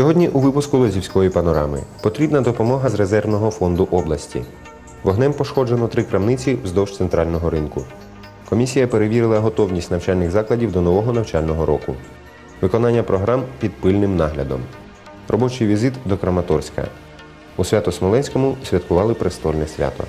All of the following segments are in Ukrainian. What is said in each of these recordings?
Сьогодні у випуску Лозівської панорами потрібна допомога з резервного фонду області. Вогнем пошкоджено три крамниці вздовж центрального ринку. Комісія перевірила готовність навчальних закладів до нового навчального року. Виконання програм під пильним наглядом. Робочий візит до Краматорська. У Свято-Смоленському святкували престольне свято.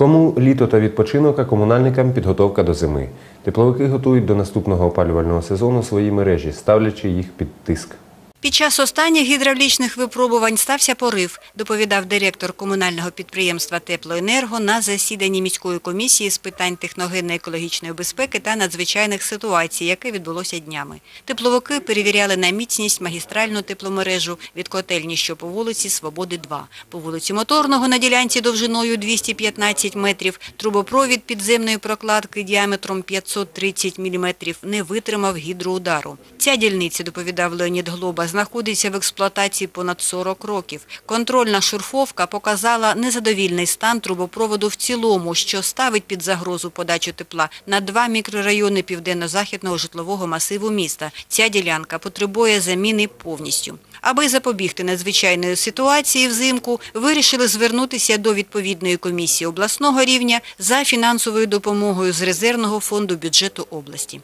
Кому літо та відпочинок, а комунальникам підготовка до зими. Тепловики готують до наступного опалювального сезону свої мережі, ставлячи їх під тиск. Під час останніх гідравлічних випробувань стався порив, доповідав директор комунального підприємства Теплоенерго на засіданні міської комісії з питань техногенно-екологічної безпеки та надзвичайних ситуацій, яке відбулося днями. Тепловики перевіряли на міцність магістральну тепломережу від котельні, що по вулиці Свободи 2. По вулиці Моторного на ділянці довжиною 215 метрів трубопровід підземної прокладки діаметром 530 мм не витримав гідроудару. Ця дільниця, доповідав Леонід Глоба, знаходиться в експлуатації понад 40 років. Контрольна шурфовка показала незадовільний стан трубопроводу в цілому, що ставить під загрозу подачу тепла на два мікрорайони південно-західного житлового масиву міста. Ця ділянка потребує заміни повністю. Аби запобігти надзвичайної ситуації взимку, вирішили звернутися до відповідної комісії обласного рівня за фінансовою допомогою з резервного фонду бюджету області.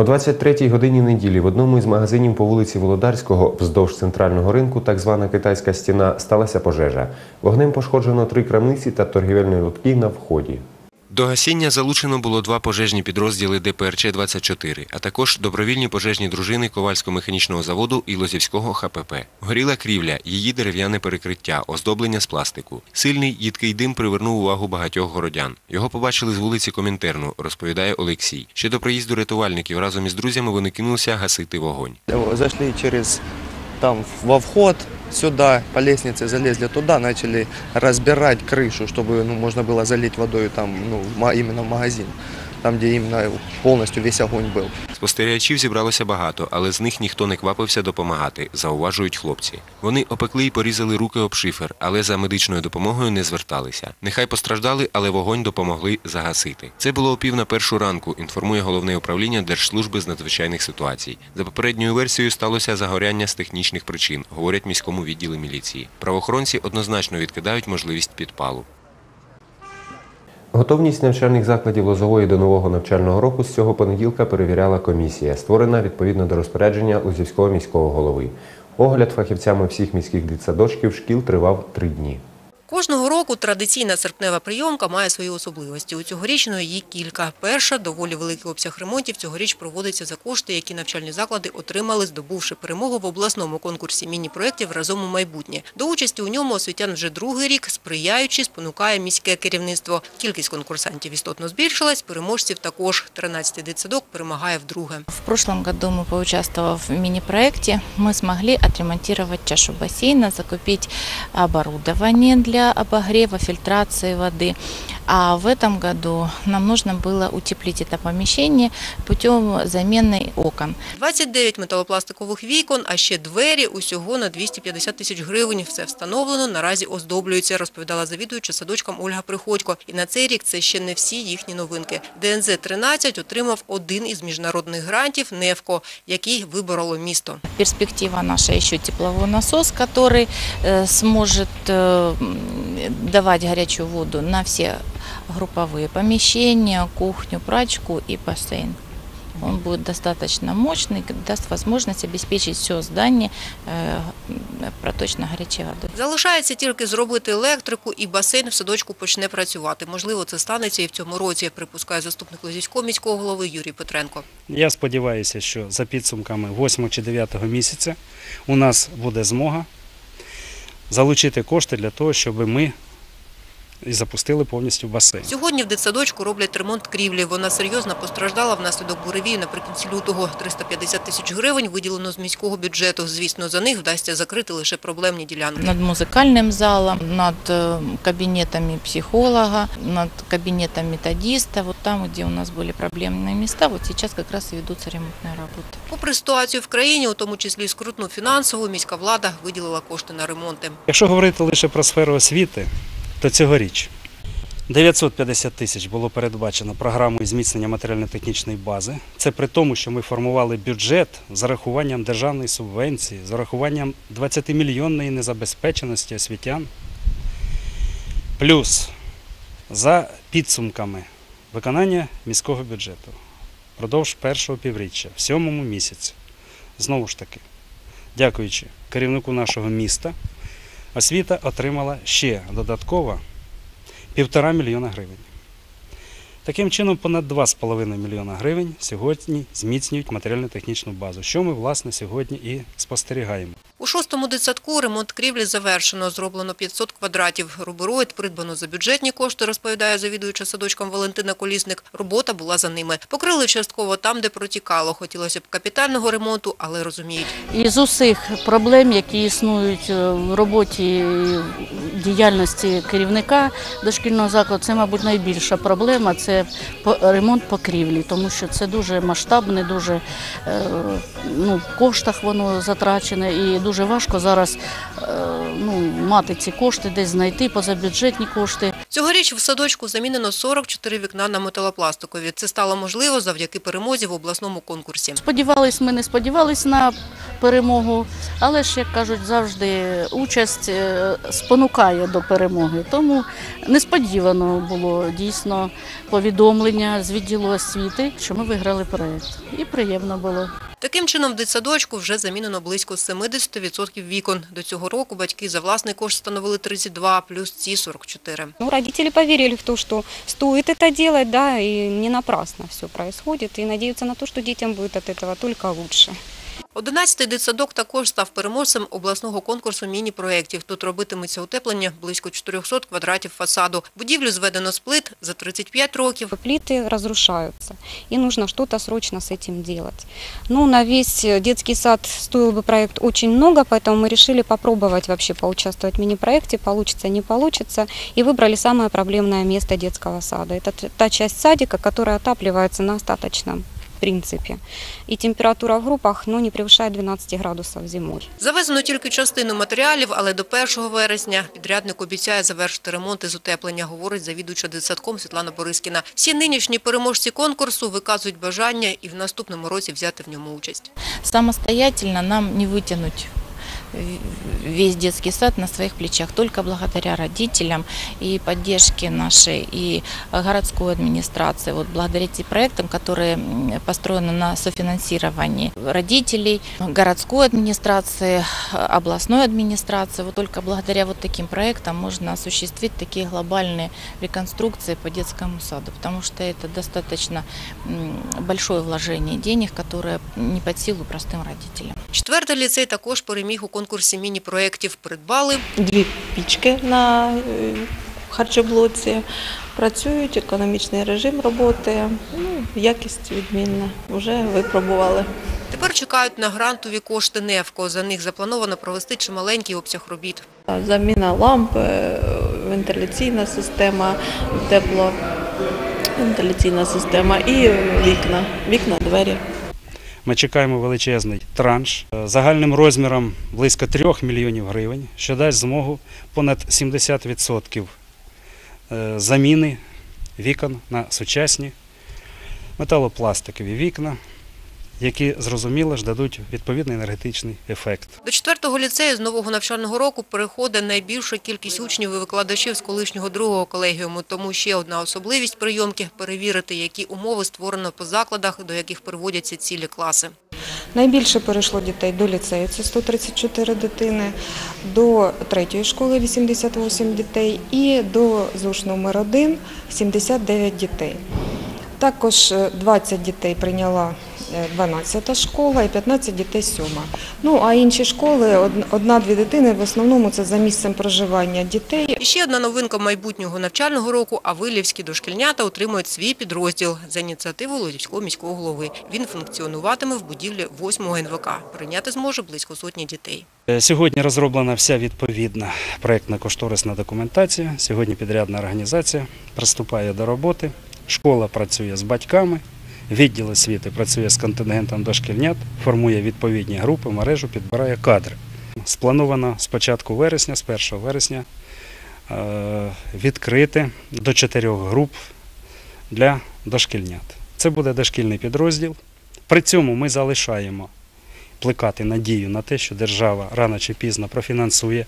О 23-й годині неділі в одному із магазинів по вулиці Володарського вздовж центрального ринку, так звана китайська стіна, сталася пожежа. Вогнем пошкоджено три крамниці та торгівельні лотки на вході. До гасіння залучено було два пожежні підрозділи ДПРЧ-24, а також добровільні пожежні дружини Ковальсько-механічного заводу і Лозівського ХПП. Горіла крівля, її дерев'яне перекриття, оздоблення з пластику. Сильний їдкий дим привернув увагу багатьох городян. Його побачили з вулиці Комінтерну, розповідає Олексій. Ще до приїзду рятувальників разом із друзями вони кинулися гасити вогонь. Зашли через там во вход сюда, по лестнице залезли туда, начали разбирать крышу, чтобы ну, можно было залить водой там, ну, в ма- именно в магазин, там, где именно полностью весь огонь был. Спостерігачів зібралося багато, але з них ніхто не квапився допомагати, зауважують хлопці. Вони опекли і порізали руки об шифер, але за медичною допомогою не зверталися. Нехай постраждали, але вогонь допомогли загасити. Це було о пів на першу ранку, інформує головне управління Держслужби з надзвичайних ситуацій. За попередньою версією сталося загоряння з технічних причин, говорять міському відділі міліції. Правоохоронці однозначно відкидають можливість підпалу. Готовність навчальних закладів Лозової до нового навчального року з цього понеділка перевіряла комісія, створена відповідно до розпорядження Лозівського міського голови. Огляд фахівцями всіх міських дитсадочків шкіл тривав три дні. Кожного року традиційна серпнева прийомка має свої особливості. У цьогорічної її кілька. Перша – доволі великий обсяг ремонтів цьогоріч проводиться за кошти, які навчальні заклади отримали, здобувши перемогу в обласному конкурсі міні-проєктів «Разом у майбутнє». До участі у ньому освітян вже другий рік, сприяючи, спонукає міське керівництво. Кількість конкурсантів істотно збільшилась, переможців також. 13-й дитсадок перемагає вдруге. В прошлом году мы, поучаствовав в мини-проекте, мы смогли отремонтировать чашу бассейна, закупить оборудование для обогрева, фильтрации воды. А в этом году нам нужно было утеплить это помещение путем замены окон. 29 металопластикових вікон, а ще двері усього на 250 тисяч гривень. Все встановлено, наразі оздоблюється, розповідала завідуюча садочком Ольга Приходько. І на цей рік це ще не всі їхні новинки. ДНЗ-13 отримав один із міжнародних грантів «Невко», який вибороло місто. Перспектива наша еще тепловой насос, который э, сможет э, м, давать горячую воду на все групповые помещения, кухню, прачку и бассейн. Он будет достаточно мощный, даст возможность обеспечить все здание э, проточно горячей водой. Залишається тільки зробити електрику, і басейн в садочку почне працювати. Можливо, це станеться і в цьому році, припускає заступник Лозівського міського голови Юрій Петренко. Я сподіваюся, що за підсумками 8 чи 9 місяця у нас буде змога залучити кошти для того, щоб ми і запустили повністю басейн. Сьогодні в дитсадочку роблять ремонт крівлі. Вона серйозно постраждала внаслідок буревію наприкінці лютого. 350 тисяч гривень виділено з міського бюджету. Звісно, за них вдасться закрити лише проблемні ділянки. Над музыкальным залом, над э, кабинетами психолога, над кабинетом методиста. Вот там, где у нас были проблемные места, вот сейчас как раз и ведутся ремонтные работы. Попри ситуацію в країні, у тому числі і скрутну фінансову, міська влада виділила кошти на ремонти. Якщо говорити лише про сферу освіти, то цьогоріч 950 тисяч було передбачено програмою зміцнення матеріально-технічної бази. Це при тому, що ми формували бюджет з урахуванням державної субвенції, з урахуванням 20-мільйонної незабезпеченості освітян. Плюс за підсумками виконання міського бюджету впродовж першого півріччя, в сьомому місяці. Знову ж таки, дякуючи керівнику нашого міста, освіта отримала ще додатково півтора мільйона гривень. Таким чином, понад 2,5 мільйона гривень сьогодні зміцнюють матеріально-технічну базу, що ми, власне, сьогодні і спостерігаємо. У шостому дитсадку ремонт крівлі завершено. Зроблено 500 квадратів. Рубероїд придбано за бюджетні кошти, розповідає завідуюча садочком Валентина Колісник. Робота була за ними. Покрили частково там, де протікало. Хотілося б капітального ремонту, але розуміють. Із усіх проблем, які існують е, в роботі діяльності керівника дошкільного закладу, це, мабуть, найбільша проблема це ремонт покрівлі, тому що це дуже масштабне, дуже е, ну, в коштах воно затрачене і дуже важко зараз е, ну, мати ці кошти, десь знайти позабюджетні кошти. Цьогоріч в садочку замінено 44 вікна на металопластикові. Це стало можливо завдяки перемозі в обласному конкурсі. Сподівались, ми не сподівались на перемогу, але ж, як кажуть, завжди участь е, спонукає до перемоги. Тому несподівано було дійсно повідомлення з відділу освіти, що ми виграли проєкт. І приємно було. Таким чином, в дитсадочку вже замінено близько 70% вікон. До цього року батьки за власний кошт встановили 32, плюс ці 44. Ну, родители поверили в те, що стоїть це робити, да, і не напрасно все відбувається. І сподіваються на те, що дітям буде від этого тільки лучше. 11-й дитсадок також став переможцем обласного конкурсу міні-проєктів. Тут робитиметься утеплення близько 400 квадратів фасаду. Будівлю зведено з плит за 35 років. Плиты разрушаются, и нужно что-то срочно с этим делать. Ну, на весь э, детский сад стоил бы проект очень много, поэтому мы решили попробовать вообще поучаствовать в мини-проекте, получится, не получится, и выбрали самое проблемное место детского сада. Это т- та часть садика, которая отапливается на остаточном принципе. И температура в группах ну, не превышает 12 градусов зимой. Завезено тільки частину матеріалів, але до 1 вересня підрядник обіцяє завершити ремонт із утеплення, говорить завідуюча дитсадком Світлана Борискіна. Всі нинішні переможці конкурсу виказують бажання і в наступному році взяти в ньому участь. Самостоятельно нам не вытянуть весь детский сад на своих плечах, только благодаря родителям и поддержке нашей и городской администрации. Вот благодаря этим проектам, которые м, построены на софинансировании родителей, городской администрации, областной администрации, вот только благодаря вот таким проектам можно осуществить такие глобальные реконструкции по детскому саду, потому что это достаточно м, большое вложение денег, которое не под силу простым родителям. Четвертий ліцей також переміг у конкурсі міні-проєктів. Придбали дві пічки на е, харчоблоці. Працюють, економічний режим роботи, ну, якість відмінна. Вже випробували. Тепер чекають на грантові кошти НЕФКО. За них заплановано провести чималенький обсяг робіт. Заміна ламп, е, вентиляційна система, тепло, вентиляційна система і вікна, вікна, двері. Ми чекаємо величезний транш. Е, загальним розміром близько 3 мільйонів гривень, що дасть змогу понад 70% е, заміни вікон на сучасні металопластикові вікна, які зрозуміло ж дадуть відповідний енергетичний ефект. До четвертого ліцею з нового навчального року переходить найбільша кількість учнів і викладачів з колишнього другого колегіуму. Тому ще одна особливість прийомки – перевірити, які умови створено по закладах, до яких переводяться цілі класи. Найбільше перейшло дітей до ліцею, це 134 дитини, до третьої школи 88 дітей і до ЗУШ номер 1 79 дітей. Також е, 20 дітей прийняла 12 школа і 15 дітей 7. Ну а інші школи одна-дві дитини в основному це за місцем проживання дітей. І ще одна новинка майбутнього навчального року – Авилівські дошкільнята отримують свій підрозділ за ініціативу Лозівського міського голови. Він функціонуватиме в будівлі 8-го НВК. Прийняти зможе близько сотні дітей. Е, Сьогодні розроблена вся відповідна проєктна кошторисна документація. Сьогодні підрядна організація приступає до роботи. Школа працює з батьками, відділ освіти працює з контингентом дошкільнят, формує відповідні групи, мережу, підбирає кадри. Сплановано з початку вересня, з 1 вересня, е, відкрити до чотирьох груп для дошкільнят. Це буде дошкільний підрозділ. При цьому ми залишаємо плекати надію на те, що держава рано чи пізно профінансує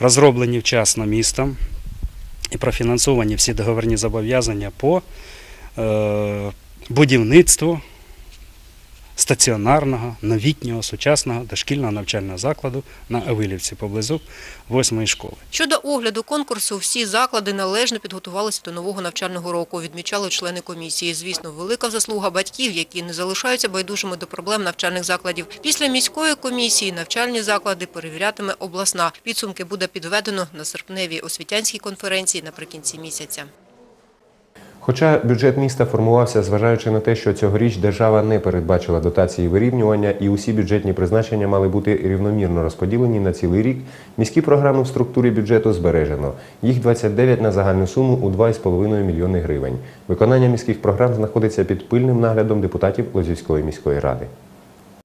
розроблені вчасно містом і профінансовані всі договірні зобов'язання по будівництву стаціонарного, новітнього, сучасного дошкільного навчального закладу на Авилівці поблизу 8 школи. Щодо огляду конкурсу, всі заклади належно підготувалися до нового навчального року, відмічали члени комісії. Звісно, велика заслуга батьків, які не залишаються байдужими до проблем навчальних закладів. Після міської комісії навчальні заклади перевірятиме обласна. Підсумки буде підведено на серпневій освітянській конференції наприкінці місяця. Хоча бюджет міста формувався, зважаючи на те, що цьогоріч держава не передбачила дотації вирівнювання і усі бюджетні призначення мали бути рівномірно розподілені на цілий рік, міські програми в структурі бюджету збережено. Їх 29 на загальну суму у 2,5 мільйони гривень. Виконання міських програм знаходиться під пильним наглядом депутатів Лозівської міської ради.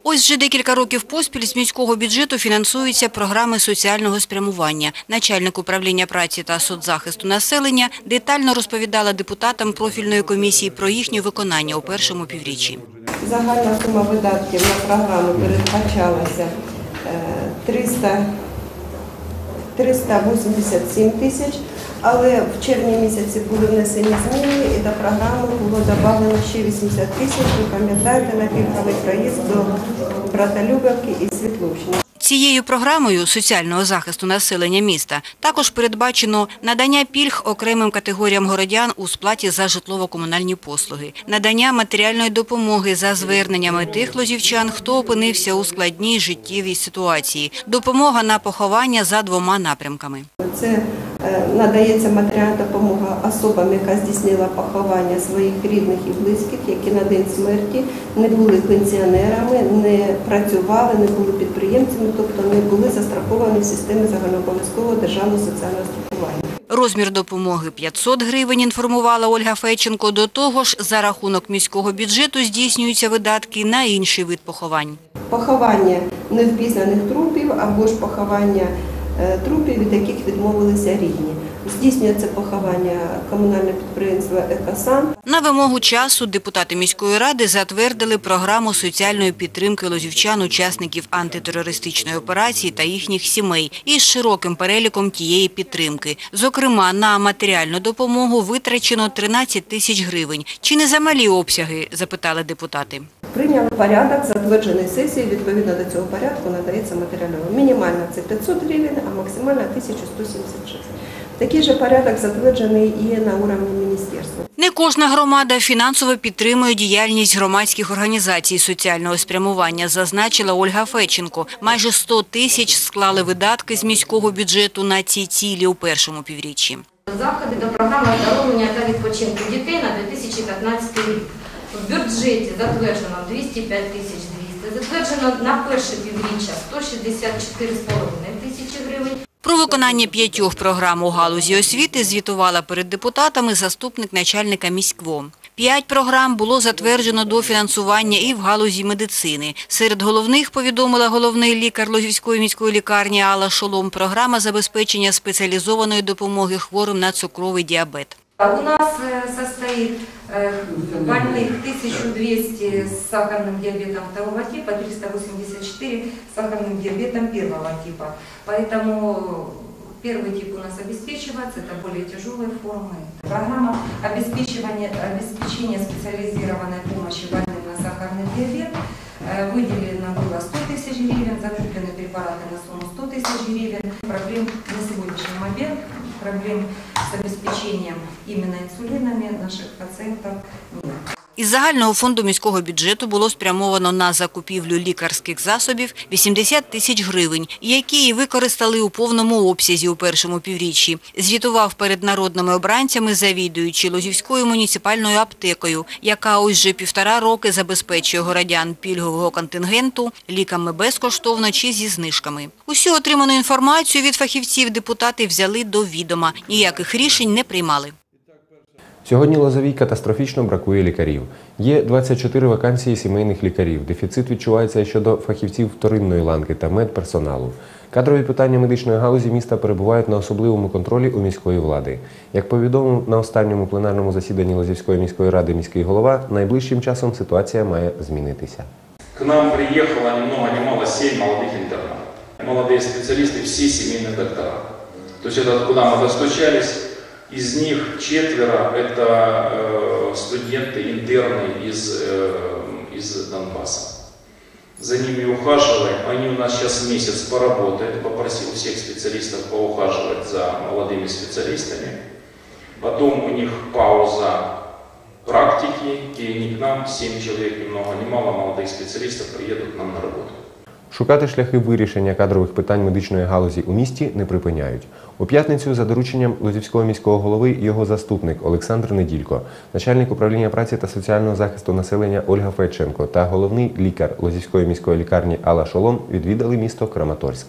Ось вже декілька років поспіль з міського бюджету фінансуються програми соціального спрямування. Начальник управління праці та соцзахисту населення детально розповідала депутатам профільної комісії про їхнє виконання у першому півріччі. Загальна сума видатків на програму передбачалася е, 300, 387 тисяч, але в червні місяці були внесені зміни і до програми було додано ще 80 тисяч. Ви пам'ятаєте, на пільговий проїзд до Братолюбівки і Світловщини. Цією програмою соціального захисту населення міста також передбачено надання пільг окремим категоріям городян у сплаті за житлово-комунальні послуги, надання матеріальної допомоги за зверненнями тих лозівчан, хто опинився у складній життєвій ситуації, допомога на поховання за двома напрямками. Це е, надається матеріальна допомога особам, яка здійснила поховання своїх рідних і близьких, які на день смерті не були пенсіонерами, не працювали, не були підприємцями, тобто не були застраховані в системі загальнообов'язкового державного соціального страхування. Розмір допомоги 500 гривень, інформувала Ольга Феченко. До того ж, за рахунок міського бюджету здійснюються видатки на інший вид поховань. Поховання невпізнаних трупів або ж поховання е, трупів, від яких відмовилися рідні. Здійснює це поховання комунальне підприємство «Екосан». На вимогу часу депутати міської ради затвердили програму соціальної підтримки лозівчан, учасників антитерористичної операції та їхніх сімей із широким переліком тієї підтримки. Зокрема, на матеріальну допомогу витрачено 13 тисяч гривень. Чи не замалі обсяги, запитали депутати. Прийняли порядок, затверджений сесією. Відповідно до цього порядку надається матеріальна. Мінімальна це 500 гривень, а максимальна 1176. Такий же порядок затверджений і на уровні міністерства. Не кожна громада фінансово підтримує діяльність громадських організацій соціального спрямування, зазначила Ольга Феченко. Майже 100 тисяч склали видатки з міського бюджету на ці цілі у першому півріччі. Заходи до програми оздоровлення та відпочинку дітей на 2015 рік. В бюджеті затверджено 205 тисяч 200, затверджено на перше півріччя 164,5 тисячі гривень. Про виконання п'ятьох програм у галузі освіти звітувала перед депутатами заступник начальника міськво. П'ять програм було затверджено до фінансування і в галузі медицини. Серед головних, повідомила головний лікар Лозівської міської лікарні Алла Шолом, програма забезпечення спеціалізованої допомоги хворим на цукровий діабет. У нас э, состоит э, больных 1200 с сахарным диабетом второго типа, 384 с сахарным диабетом первого типа. Поэтому первый тип у нас обеспечивается, это более тяжелые формы. Программа обеспечивания, обеспечения специализированной помощи больным на сахарный диабет э, выделено было 100 тысяч гривен, закуплены препараты на сумму 100 тысяч гривен. Проблем на сегодняшний момент, проблем обеспечением именно инсулинами наших пациентов нет. Із загального фонду міського бюджету було спрямовано на закупівлю лікарських засобів 80 тисяч гривень, які і використали у повному обсязі у першому півріччі. Звітував перед народними обранцями завідуючий Лозівською муніципальною аптекою, яка ось вже півтора роки забезпечує городян пільгового контингенту ліками безкоштовно чи зі знижками. Усю отриману інформацію від фахівців депутати взяли до відома, ніяких рішень не приймали. Сьогодні Лозовій катастрофічно бракує лікарів. Є 24 вакансії сімейних лікарів. Дефіцит відчувається і щодо фахівців вторинної ланки та медперсоналу. Кадрові питання медичної галузі міста перебувають на особливому контролі у міської влади. Як повідомив на останньому пленарному засіданні Лозівської міської ради міський голова, найближчим часом ситуація має змінитися. К нам приехало ни много ни мало 7 молодых интернов. Молодые специалисты, все семейные доктора. То есть это куда мы достучались, из них четверо это э, студенты, интерны из, э, из Донбасса. За ними ухаживаем, они у нас сейчас месяц поработают, попросил всех специалистов поухаживать за молодыми специалистами. Потом у них пауза практики, и они к нам, 7 человек, ни много мало молодых специалистов приедут к нам на работу. Шукати шляхи вирішення кадрових питань медичної галузі у місті не припиняють. У п'ятницю за дорученням Лозівського міського голови його заступник Олександр Неділько, начальник управління праці та соціального захисту населення Ольга Федченко та головний лікар Лозівської міської лікарні Алла Шолом відвідали місто Краматорськ.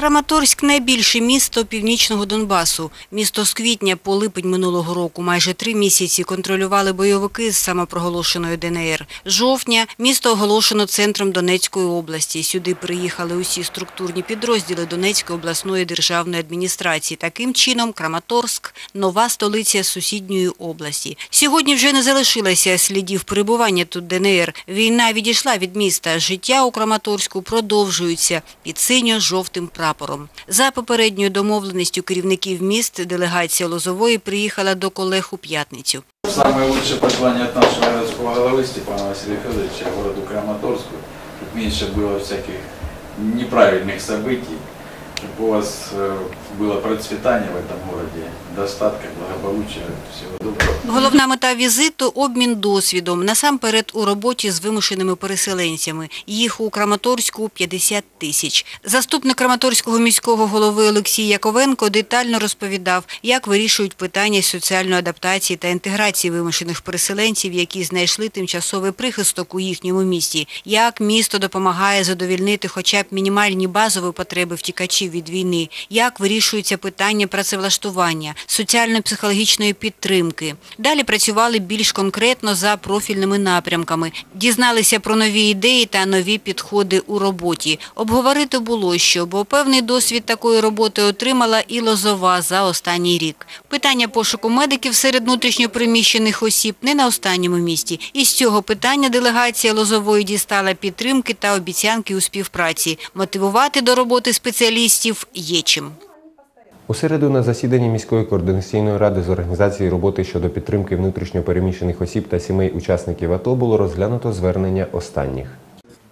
Краматорськ – найбільше місто північного Донбасу. Місто з квітня по липень минулого року майже три місяці контролювали бойовики з самопроголошеної ДНР. Жовтня місто оголошено центром Донецької області. Сюди приїхали усі структурні підрозділи Донецької обласної державної адміністрації. Таким чином Краматорськ – нова столиця сусідньої області. Сьогодні вже не залишилося слідів перебування тут ДНР. Війна відійшла від міста. Життя у Краматорську продовжується під синьо-жовтим прапором. За попередньою домовленістю керівників міст делегація Лозової приїхала до колег у п'ятницю. Самое лучшее пожелание от нашего городского головы Степана Василия Федоровича городу Краматорску, чтобы меньше было всяких неправильных событий, чтобы у вас э, было процветание в этом городе, достатка, благополучия, всего доброго. Головна мета візиту – обмін досвідом, насамперед у роботі з вимушеними переселенцями. Їх у Краматорську 50 тисяч. Заступник Краматорського міського голови Олексій Яковенко детально розповідав, як вирішують питання соціальної адаптації та інтеграції вимушених переселенців, які знайшли тимчасовий прихисток у їхньому місті, як місто допомагає задовільнити хоча б мінімальні базові потреби втікачів від війни, як вирішуються питання працевлаштування, соціально-психологічної підтримки. Далі працювали більш конкретно за профільними напрямками, дізналися про нові ідеї та нові підходи у роботі. Обговорити було що, бо певний досвід такої роботи отримала і Лозова за останній рік. Питання пошуку медиків серед внутрішньопереміщених осіб не на останньому місці. І з цього питання делегація Лозової дістала підтримки та обіцянки у співпраці. Мотивувати до роботи спеціалістів є чим. У середу на засіданні міської координаційної ради з організації роботи щодо підтримки внутрішньопереміщених осіб та сімей учасників АТО було розглянуто звернення останніх.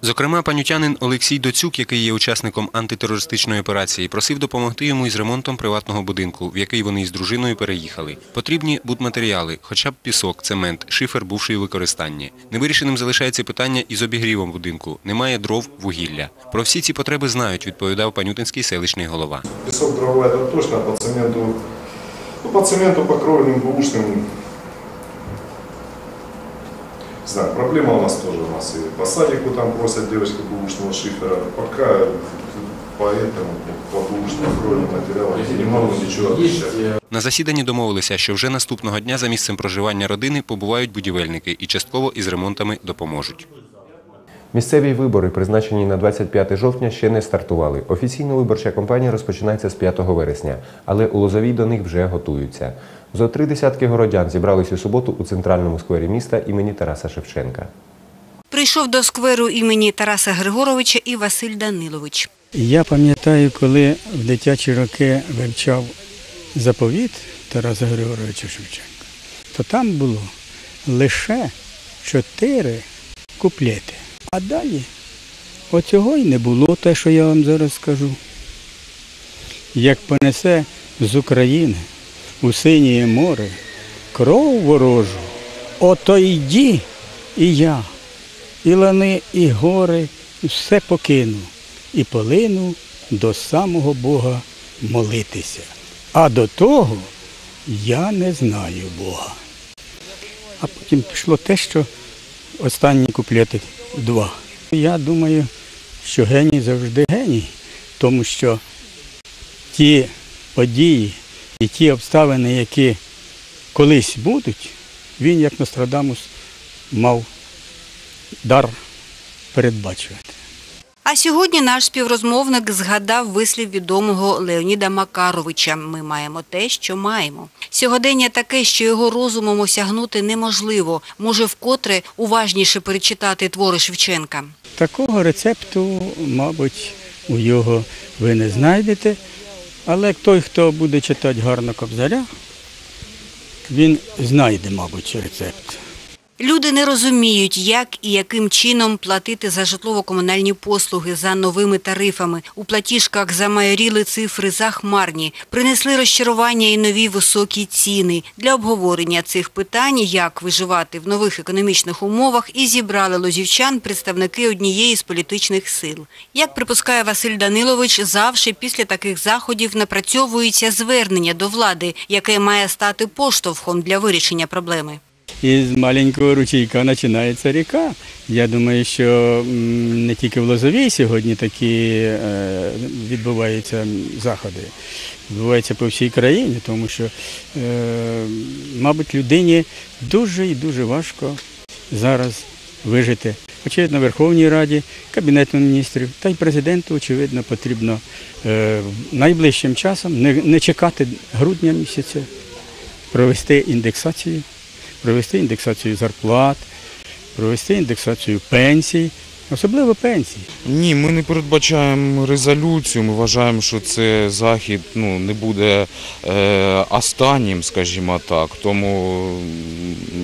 Зокрема, панютянин Олексій Доцюк, який є учасником антитерористичної операції, просив допомогти йому із ремонтом приватного будинку, в який вони із дружиною переїхали. Потрібні будматеріали, хоча б пісок, цемент, шифер бувший у використанні. Невирішеним залишається питання із обігрівом будинку. Немає дров, вугілля. Про всі ці потреби знають, відповідав панютинський селищний голова. Песок, дрова это точно, по цементу, ну, по цементу покровельным, бушным. Не знаю, проблема у нас тоже у нас и по садику там просят девочки бушного шифера. Пока поэтому по бушным покровельным материалам не могу ничего отвечать. На засіданні домовилися, що вже наступного дня за місцем проживання родини побувають будівельники і частково із ремонтами допоможуть. Місцеві вибори, призначені на 25 жовтня, ще не стартували. Офіційно виборча кампанія розпочинається з 5 вересня, але у Лозовій до них вже готуються. Зо три десятки городян зібрались у суботу у центральному сквері міста імені Тараса Шевченка. Прийшов до скверу імені Тараса Григоровича і Василь Данилович. Я пам'ятаю, коли в дитячі роки вивчав заповіт Тараса Григоровича Шевченка, то там було лише чотири куплети. А далі оцього й не було, те, що я вам зараз скажу. Як понесе з України у синє море, кров ворожу, ото йді і я, і лани, і гори, все покину, і полину до самого Бога молитися. А до того я не знаю Бога. А потім пішло те, що останні куплети два. Я думаю, що геній завжди геній, тому що ті події і ті обставини, які колись будуть, він, як Нострадамус, мав дар передбачувати. А сьогодні наш співрозмовник згадав вислів відомого Леоніда Макаровича «Ми маємо те, що маємо». Сьогодення таке, що його розумом осягнути неможливо. Може вкотре уважніше перечитати твори Шевченка. Такого рецепту, мабуть, у його ви не знайдете. Але той, хто буде читати гарно кобзаря, він знайде, мабуть, рецепт. Люди не розуміють, як і яким чином платити за житлово-комунальні послуги за новими тарифами. У платіжках замайоріли цифри захмарні, принесли розчарування і нові високі ціни. Для обговорення цих питань, як виживати в нових економічних умовах, і зібрали лозівчан представники однієї з політичних сил. Як припускає Василь Данилович, завжди після таких заходів напрацьовується звернення до влади, яке має стати поштовхом для вирішення проблеми. Із маленького ручейка починається ріка. Я думаю, що не тільки в Лозовій сьогодні такі е, відбуваються заходи, відбуваються по всій країні, тому що, е, мабуть, людині дуже і дуже важко зараз вижити. Очевидно, Верховній Раді, Кабінету міністрів та й президенту, очевидно, потрібно е, найближчим часом не, чекати грудня місяця, провести індексацію провести індексацію зарплат, провести індексацію пенсій, особливо пенсій. Ні, ми не передбачаємо резолюцію. Ми вважаємо, що це захід ну, не буде е, останнім, скажімо так, тому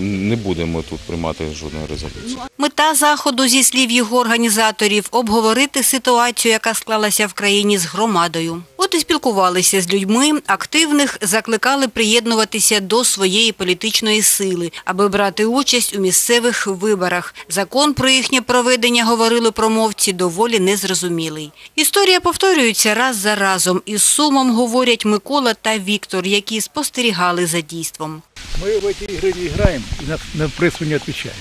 не будемо тут приймати жодної резолюції. Мета заходу, зі слів його організаторів, обговорити ситуацію, яка склалася в країні з громадою. От і спілкувалися з людьми, активних закликали приєднуватися до своєї політичної сили, аби брати участь у місцевих виборах. Закон про їхнє проведення, говорили промовці, доволі незрозумілий. Історія повторюється раз за разом. Із сумом говорять Микола та Віктор, які спостерігали за дійством. Мы в эти игры не играем и на, на прессу не отвечаем.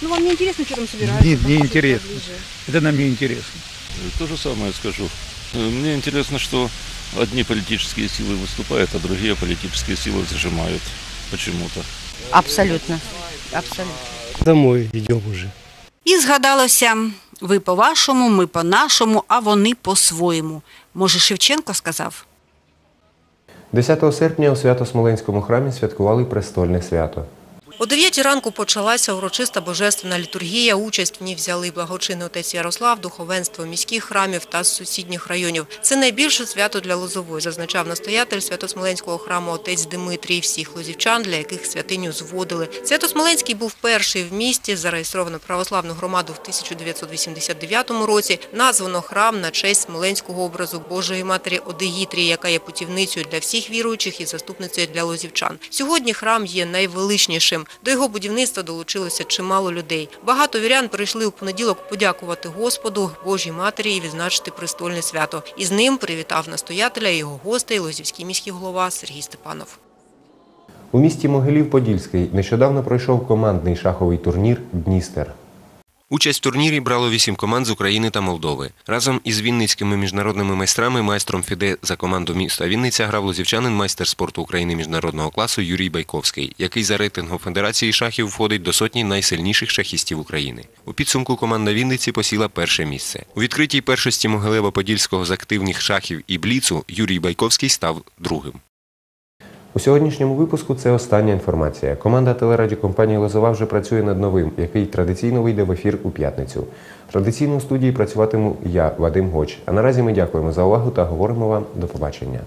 Ну, вам не интересно, что там собираются? Нет, не Там интересно. поближе. Это нам не интересно. То же самое скажу. Э, Мне интересно, что одни политические силы выступают, а другие политические силы зажимают почему-то. Абсолютно. Абсолютно. Домой идем уже. І згадалося, ви по-вашому, ми по-нашому, а вони по-своєму. Може, Шевченко сказав? 10 серпня у Свято-Смоленському храмі святкували престольне свято. О 9 ранку почалася урочиста божественна літургія. Участь в ній взяли благочинний отець Ярослав, духовенство міських храмів та сусідніх районів. Це найбільше свято для Лозової, зазначав настоятель Свято-Смоленського храму отець Димитрій всіх лозівчан, для яких святиню зводили. Свято-Смоленський був перший в місті, зареєстровано православну громаду в 1989 році. Названо храм на честь смоленського образу Божої Матері Одеїтрії, яка є путівницею для всіх віруючих і заступницею для лозівчан. Сьогодні храм є найвеличнішим. До його будівництва долучилося чимало людей. Багато вірян прийшли у понеділок подякувати Господу, Божій Матері і відзначити престольне свято. І з ним привітав настоятеля його гостей Лозівський міський голова Сергій Степанов. У місті Могилів-Подільський нещодавно пройшов командний шаховий турнір Дністер. Участь в турнірі брало вісім команд з України та Молдови. Разом із вінницькими міжнародними майстрами майстром Фіде за команду міста Вінниця грав лозівчанин майстер спорту України міжнародного класу Юрій Байковський, який за рейтингом Федерації шахів входить до сотні найсильніших шахістів України. У підсумку команда Вінниці посіла перше місце. У відкритій першості Могилева-Подільського з активних шахів і бліцу Юрій Байковський став другим. У сьогоднішньому випуску це остання інформація. Команда телерадіокомпанії Лозова вже працює над новим, який традиційно вийде в ефір у п'ятницю. Традиційно у студії працюватиму я, Вадим Гоч. А наразі ми дякуємо за увагу та говоримо вам до побачення.